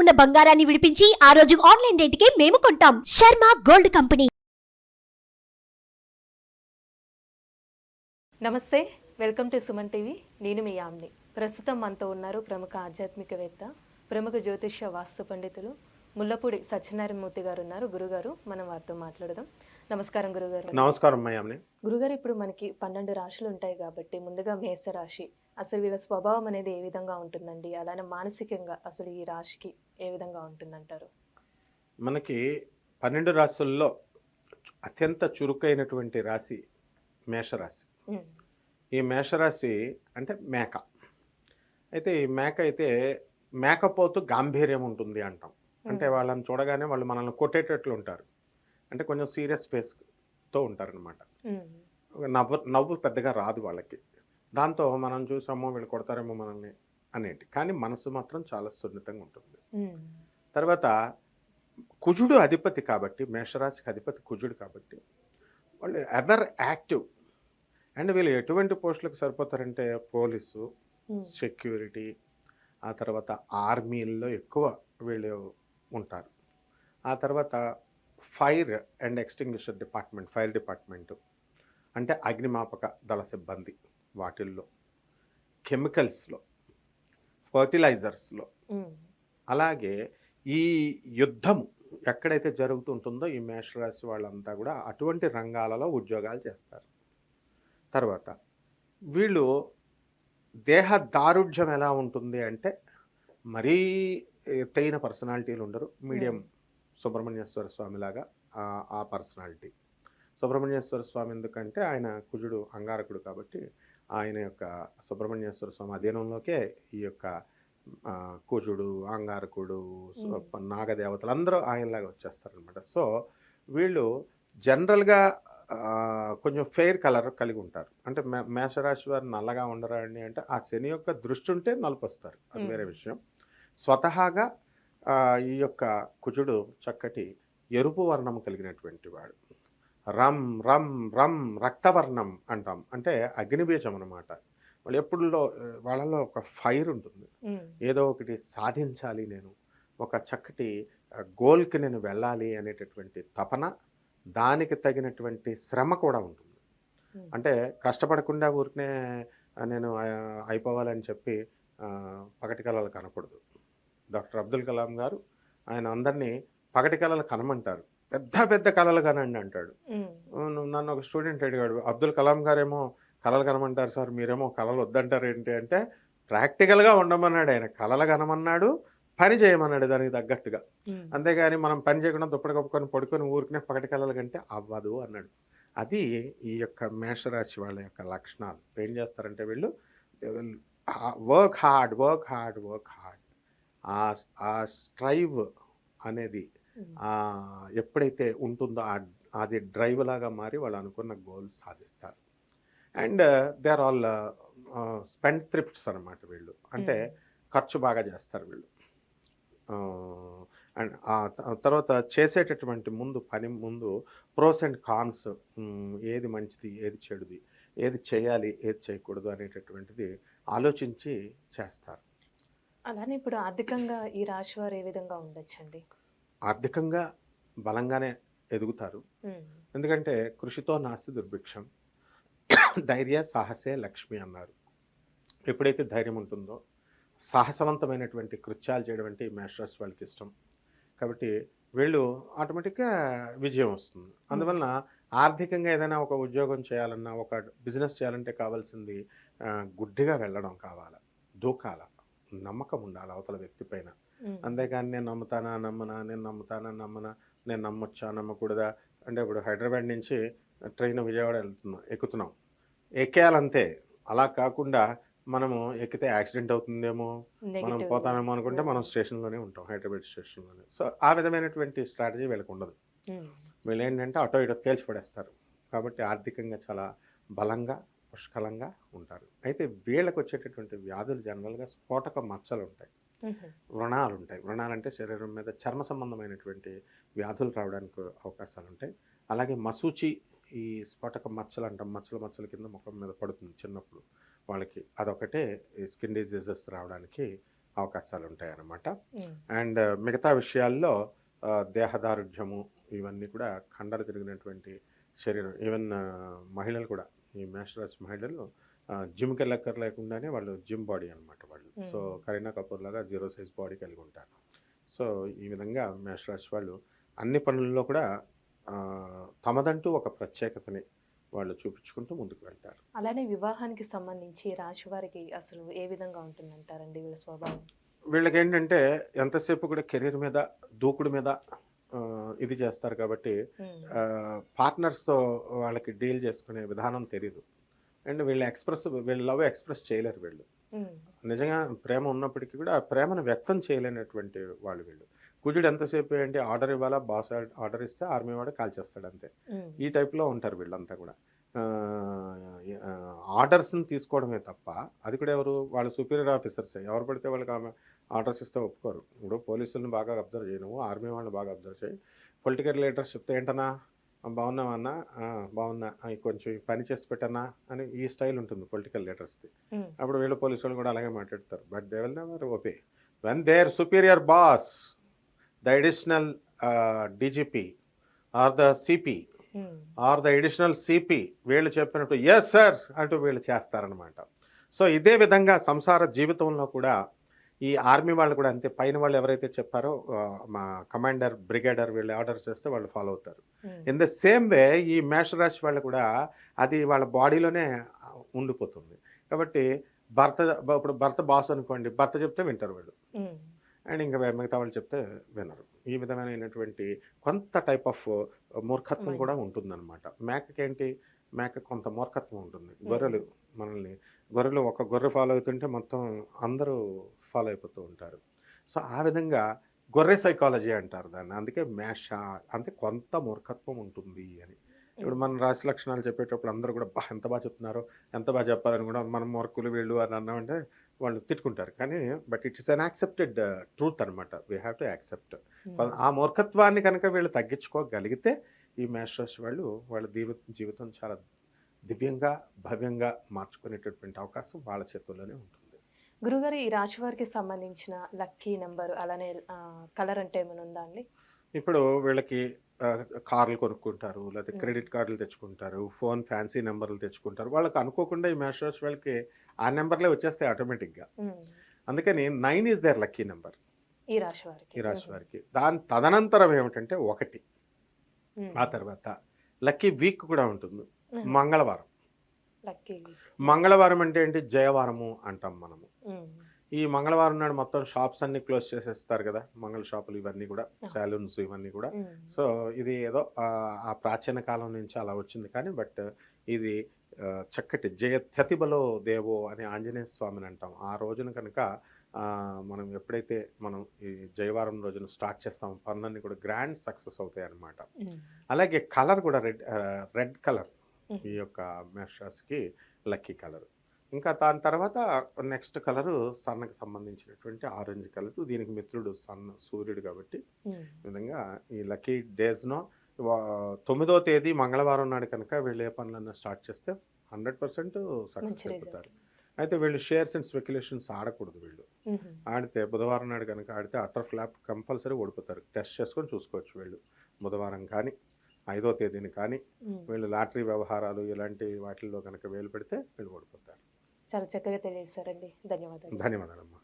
ఉన్న బంగారాన్ని విడిపించి ఆ రోజు ఆన్లైన్ రేటుకే మేము కొంటాం. Sharma gold company. నమస్తే వెల్కమ్ టు సుమన్ టీవీ. నేను మీ యామ్ని. ప్రస్తుతం మనతో ఉన్నారు ప్రముఖ ఆధ్యాత్మికవేత్త ప్రముఖ జ్యోతిష్య వాస్తు పండితులు ముల్లపూడి సత్యనారాయణమూర్తి గారు ఉన్నారు. గురుగారు మనం వారితో మాట్లాడదాం. నమస్కారం గురుగారు. నమస్కారం గురుగారు ఇప్పుడు మనకి పన్నెండు రాశులు ఉంటాయి కాబట్టి ముందుగా మేష రాశి అసలు వీళ్ళ స్వభావం అనేది ఏ విధంగా ఉంటుందండి? అలానే మానసికంగా అసలు ఈ రాశికి ఏ విధంగా ఉంటుందంటారు? మనకి పన్నెండు రాశుల్లో అత్యంత చురుకైనటువంటి రాశి మేషరాశి. ఈ మేషరాశి అంటే మేక. అయితే ఈ మేక అయితే మేకపోతు గాంభీర్యం ఉంటుంది అంటాం. అంటే వాళ్ళని చూడగానే వాళ్ళు మనల్ని కొట్టేటట్లు ఉంటారు. అంటే కొంచెం సీరియస్ ఫేస్తో ఉంటారనమాట నవ్వు నవ్వు పెద్దగా రాదు వాళ్ళకి. దాంతో మనం చూసామో వీళ్ళు కొడతారేమో మనల్ని అనేటి. కానీ మనసు మాత్రం చాలా సున్నితంగా ఉంటుంది. తర్వాత కుజుడు అధిపతి కాబట్టి మేషరాశికి అధిపతి కుజుడు కాబట్టి వాళ్ళు ఎవర్ యాక్టివ్. అండ్ వీళ్ళు ఎటువంటి పోస్టులకు సరిపోతారంటే పోలీసు సెక్యూరిటీ ఆ తర్వాత ఆర్మీల్లో ఎక్కువ వీళ్ళు ఉంటారు. ఆ తర్వాత fire and extinguisher department fire department అంటే అగ్నిమాపక దళ సిబ్బంది. వాటిల్లో. కెమికల్స్లో ఫర్టిలైజర్స్లో. అలాగే ఈ యుద్ధము ఎక్కడైతే జరుగుతుంటుందో ఈ మేషరాశి వాళ్ళంతా కూడా అటువంటి రంగాలలో ఉద్యోగాలు చేస్తారు. తర్వాత వీళ్ళు దేహ దారుఢ్యం ఎలా ఉంటుంది అంటే మరీ ఎత్తైన పర్సనాలిటీలు ఉండరు. మీడియం సుబ్రహ్మణ్యేశ్వర స్వామి లాగా ఆ- ఆ పర్సనాలిటీ. సుబ్రహ్మణ్యేశ్వర స్వామి ఎందుకంటే ఆయన కుజుడు అంగారకుడు కాబట్టి ఆయన యొక్క సుబ్రహ్మణ్యేశ్వర స్వామి అధీనంలోకే ఈ యొక్క కుజుడు అంగారకుడు నాగదేవతలు అందరూ ఆయనలాగా వచ్చేస్తారనమాట సో వీళ్ళు జనరల్గా కొంచెం ఫెయిర్ కలర్ కలిగి ఉంటారు. అంటే మే- మేషరాశి వారు నల్లగా ఉండరా అండి అంటే ఆ శని యొక్క దృష్టి ఉంటే నలుపు వస్తారు అది వేరే. విషయం. స్వతహాగా ఈ యొక్క కుజుడు చక్కటి ఎరుపు వర్ణం కలిగినటువంటి వాడు. రమ్ రమ్ రమ్ రక్తవర్ణం అంటాం. అంటే అగ్నిబీజం అనమాట వాళ్ళు ఎప్పుడులో వాళ్ళలో ఒక ఫైర్ ఉంటుంది. ఏదో ఒకటి సాధించాలి నేను. ఒక చక్కటి గోల్కి నేను వెళ్ళాలి అనేటటువంటి తపన దానికి తగినటువంటి శ్రమ కూడా ఉంటుంది. అంటే కష్టపడకుండా ఊరికనే నేను అయిపోవాలని చెప్పి పగటి కళలు కనకూడదు డాక్టర్ అబ్దుల్ కలాం గారు ఆయన అందరినీ పగటి కళలు కనమంటారు. పెద్ద పెద్ద కళలు కనండి అంటాడు. నన్ను ఒక స్టూడెంట్ అడిగాడు అబ్దుల్ కలాం గారేమో కళలు కనమంటారు సార్ మీరేమో కళలు వద్దంటారు ఏంటి? అంటే ప్రాక్టికల్గా ఉండమన్నాడు ఆయన కళలు కనమన్నాడు పని చేయమన్నాడు దానికి తగ్గట్టుగా. అంతేగాని మనం పని చేయకుండా దుప్పటి కప్పుకొని పడుకొని ఊరికనే పగటి కళలు కంటే అవ్వదు అన్నాడు. అది ఈ యొక్క మేషరాశి వాళ్ళ యొక్క లక్షణాలు. ఏం చేస్తారంటే వీళ్ళు work hard work hard work hard. ఆ స్ట్రైవ్ అనేది ఎప్పుడైతే ఉంటుందో అది డ్రైవ్ లాగా మారి వాళ్ళు అనుకున్న గోల్ సాధిస్తారు. And they are all spendthrifts అనమాట వీళ్ళు. అంటే ఖర్చు బాగా చేస్తారు వీళ్ళు. అండ్ తర్వాత చేసేటటువంటి ముందు పని ముందు ప్రోస్ అండ్ కాన్స్ ఏది మంచిది ఏది చెడుది ఏది చేయాలి ఏది చేయకూడదు అనేటటువంటిది ఆలోచించి చేస్తారు. అలానే ఇప్పుడు ఆర్థికంగా ఈ రాశి వారు ఏ విధంగా ఉండొచ్చండి? ఆర్థికంగా బలంగానే ఎదుగుతారు. ఎందుకంటే కృషితో నాస్తి దుర్భిక్షం. ధైర్య సాహసే లక్ష్మి అన్నారు. ఎప్పుడైతే ధైర్యం ఉంటుందో సాహసవంతమైనటువంటి కృత్యాలు చేయడం అంటే ఈ మేషరాశి వాళ్ళకి ఇష్టం. కాబట్టి వీళ్ళు ఆటోమేటిక్గా విజయం వస్తుంది. అందువలన ఆర్థికంగా ఏదైనా ఒక ఉద్యోగం చేయాలన్నా ఒక బిజినెస్ చేయాలంటే కావాల్సింది గుడ్డిగా వెళ్ళడం కావాలి. దూకాల నమ్మకం ఉండాలి అవతల వ్యక్తి పైన. ఉమ్, అంతేగాని నేను నమ్ముతానా నమ్మనా నేను నమ్ముతానా నమ్మనా నేను నమ్మొచ్చా నమ్మకూడదా అంటే ఇప్పుడు హైదరాబాద్ నుంచి ట్రైన్ విజయవాడ వెళ్తున్నాం ఎక్కుతున్నాం. ఎక్కేయాలంతే. అలా కాకుండా మనము ఎక్కితే యాక్సిడెంట్ అవుతుందేమో మనం. పోతామేమో అనుకుంటే మనం స్టేషన్లోనే ఉంటాం హైదరాబాద్ స్టేషన్లోనే. సో ఆ విధమైనటువంటి స్ట్రాటజీ వీళ్ళకి ఉండదు. వీళ్ళు ఏంటంటే అటో ఇటో తేల్చి పడేస్తారు. కాబట్టి ఆర్థికంగా చాలా బలంగా పుష్కలంగా ఉంటారు. అయితే వీళ్ళకి వచ్చేటటువంటి వ్యాధులు జనరల్గా స్ఫోటక మచ్చలు ఉంటాయి వ్రణాలు ఉంటాయి వ్రణాలు అంటే శరీరం మీద చర్మ సంబంధమైనటువంటి వ్యాధులు రావడానికి అవకాశాలు ఉంటాయి అలాగే మసూచి ఈ స్ఫోటక మచ్చలు అంటాం. మచ్చల మచ్చల కింద ముఖం మీద పడుతుంది చిన్నప్పుడు. వాళ్ళకి అదొకటే స్కిన్ డిజీజెస్ రావడానికి అవకాశాలు ఉంటాయన్నమాట ఉమ్, అండ్ మిగతా విషయాల్లో దేహదారుఢ్యము ఇవన్నీ కూడా కండలు తిరిగినటువంటి శరీరం. ఈవెన్ మహిళలు కూడా ఈ మేషరాశి మహిళలు జిమ్కి వెళ్ళక్కర్ లేకుండానే వాళ్ళు జిమ్ బాడీ అన్నమాట. Hmm. సో కరీనా కపూర్ లాగా జీరో సైజ్ బాడీ కలిగి ఉంటారు సో ఈ విధంగా మేషరాశి వాళ్ళు అన్ని పనుల్లో కూడా తమదంటూ ఒక ప్రత్యేకతని వాళ్ళు చూపించుకుంటూ ముందుకు వెళ్తారు. అలానే వివాహానికి సంబంధించి రాశి వారికి అసలు ఏ విధంగా ఉంటుందంటారండి వీళ్ళ స్వభావం? వీళ్ళకి ఏంటంటే ఎంతసేపు కూడా కెరీర్ మీద దూకుడు మీద ఇది చేస్తారు కాబట్టి పార్ట్నర్స్తో వాళ్ళకి డీల్ చేసుకునే విధానం తెలియదు అండ్ వీళ్ళు ఎక్స్ప్రెస్ వీళ్ళు లవ్ ఎక్స్ప్రెస్ చేయలేరు వీళ్ళు. నిజంగా ప్రేమ ఉన్నప్పటికీ కూడా ఆ ప్రేమను వ్యక్తం చేయలేనటువంటి వాళ్ళు వీళ్ళు. కుజుడు ఎంతసేపు ఏంటి ఆర్డర్ ఇవ్వాలా? బాస్ ఆర్డర్ ఇస్తే ఆర్మీ వాడు కాల్ చేస్తాడు అంతే. ఈ టైప్లో ఉంటారు వీళ్ళంతా కూడా. ఆర్డర్స్ని తీసుకోవడమే తప్ప అది కూడా ఎవరు? వాళ్ళ సుపీరియర్ ఆఫీసర్స్. ఎవరు పడితే వాళ్ళకి ఆమె ఆర్డర్స్ ఇస్తే ఒప్పుకోరు. ఇప్పుడు పోలీసులను బాగా అబ్జర్వ్ చేయను ఆర్మీ వాళ్ళని బాగా అబ్జర్వ్ చేయి. పొలిటికల్ లీడర్స్ చెప్తే ఏంటన్నా? "ఆ, బాగున్నావన్నా "ఆ, బాగున్నా. కొంచెం పని చేసి పెట్టన్నా అని ఈ స్టైల్ ఉంటుంది పొలిటికల్ లీడర్స్ది. అప్పుడు వీళ్ళు పోలీసు వాళ్ళు కూడా అలాగే మాట్లాడతారు. But they will never obey when their superior boss the additional DGP or the CP or the additional CP వీళ్ళు చెప్పినట్టు ఎస్ సార్ అంటూ వీళ్ళు చేస్తారనమాట సో ఇదే విధంగా సంసార జీవితంలో కూడా ఈ ఆర్మీ వాళ్ళు కూడా అంతే పైన వాళ్ళు ఎవరైతే చెప్పారో మా కమాండర్ బ్రిగేడర్ వీళ్ళు ఆర్డర్స్ చేస్తే వాళ్ళు ఫాలో అవుతారు. Um, in the same way ఈ మేషరాశి వాళ్ళు కూడా అది వాళ్ళ బాడీలోనే ఉండిపోతుంది. కాబట్టి భర్త ఇప్పుడు భర్త బాస్ అనుకోండి భర్త చెప్తే వింటారు వీళ్ళు. ఉమ్, అండ్ ఇంకా మిగతా వాళ్ళు చెప్తే వినరు. ఈ విధమైనటువంటి కొంత టైప్ ఆఫ్ మూర్ఖత్వం కూడా ఉంటుందన్నమాట. మేకకి ఏంటి? మేక కొంత మూర్ఖత్వం ఉంటుంది. గొర్రెలు మనల్ని గొర్రెలు ఒక గొర్రె ఫాలో అవుతుంటే మొత్తం అందరూ ఫాలో అయిపోతూ ఉంటారు. సో ఆ విధంగా గొర్రె సైకాలజీ అంటారు దాన్ని. అందుకే మేష అంటే కొంత మూర్ఖత్వం ఉంటుంది అని. ఇప్పుడు మన రాశి లక్షణాలు చెప్పేటప్పుడు అందరూ కూడా బా ఎంత బాగా చెప్తున్నారో ఎంత బాగా చెప్పాలని కూడా మనం మూర్ఖులు వీళ్ళు అని అన్నామంటే వాళ్ళు తిట్టుకుంటారు. కానీ but it is an accepted truth అనమాట వీ హ్యావ్ టు యాక్సెప్ట్ ఆ మూర్ఖత్వాన్ని కనుక వీళ్ళు తగ్గించుకోగలిగితే ఈ మేషరాశి వాళ్ళు వాళ్ళ జీవ జీవితం చాలా దివ్యంగా భవ్యంగా మార్చుకునేటటువంటి అవకాశం వాళ్ళ చేతుల్లోనే ఉంటుంది. గురుగారు ఈ రాశి వారికి సంబంధించిన లక్కీ నెంబర్ అలానే కలర్ అంటే ఏమైనా ఉందా అండి? ఇప్పుడు వీళ్ళకి కార్లు కొనుక్కుంటారు లేకపోతే. క్రెడిట్ కార్డులు తెచ్చుకుంటారు ఫోన్ ఫ్యాన్సీ నెంబర్లు తెచ్చుకుంటారు. వాళ్ళకి అనుకోకుండా ఈ మేషరాశి వాళ్ళకి ఆ నెంబర్లే వచ్చేస్తాయి ఆటోమేటిక్గా. అందుకని nine is their lucky number. ఈ రాశి వారికి ఈ రాశి వారికి దాని తదనంతరం ఏమిటంటే ఒకటి. ఆ తర్వాత లక్కీ వీక్ కూడా ఉంటుంది. మంగళవారం. మంగళవారం అంటే ఏంటి? జయవారము అంటాం మనము. ఈ మంగళవారం నాడు మొత్తం షాప్స్ అన్ని క్లోజ్ చేసేస్తారు కదా? మంగళ షాపులు ఇవన్నీ కూడా. సాలూన్స్ ఇవన్నీ కూడా. సో ఇది ఏదో ఆ, ప్రాచీన కాలం నుంచి అలా వచ్చింది కానీ బట్ ఇది చక్కటి జయ త్యతిబలో దేవో అని ఆంజనేయ స్వామిని అంటాం. ఆ రోజున కనుక మనం ఎప్పుడైతే మనం ఈ జయవారం రోజున స్టార్ట్ చేస్తాం పనులన్నీ కూడా గ్రాండ్ సక్సెస్ అవుతాయి అన్నమాట ఉమ్, అలాగే కలర్ కూడా రెడ్ రెడ్ కలర్. ఈ యొక్క మేషరాశికి లక్కీ కలర్. ఇంకా దాని తర్వాత నెక్స్ట్ కలరు సన్నకి సంబంధించినటువంటి ఆరెంజ్ కలర్. దీనికి మిత్రుడు సన్న సూర్యుడు కాబట్టి విధంగా ఈ లక్కీ డేస్ను తొమ్మిదో తేదీ మంగళవారం నాడు కనుక వీళ్ళు ఏ పనులన్నా స్టార్ట్ చేస్తే హండ్రెడ్ పర్సెంట్ సక్సెస్ అయిపోతారు అయితే వీళ్ళు షేర్స్ అండ్ స్పెక్యులేషన్స్ ఆడకూడదు వీళ్ళు. ఆడితే బుధవారం నాడు కనుక ఆడితే అటర్ ఫ్లాప్ కంపల్సరీ ఓడిపోతారు. టెస్ట్ చేసుకొని చూసుకోవచ్చు వీళ్ళు. బుధవారం కానీ ఐదో తేదీని కానీ. వీళ్ళు లాటరీ వ్యవహారాలు ఇలాంటి వాటిల్లో కనుక వేలు పెడితే వీళ్ళు ఓడిపోతారు. చాలా చక్కగా తెలియజేశారండి. ధన్యవాదాలు. ధన్యవాదాలమ్మా.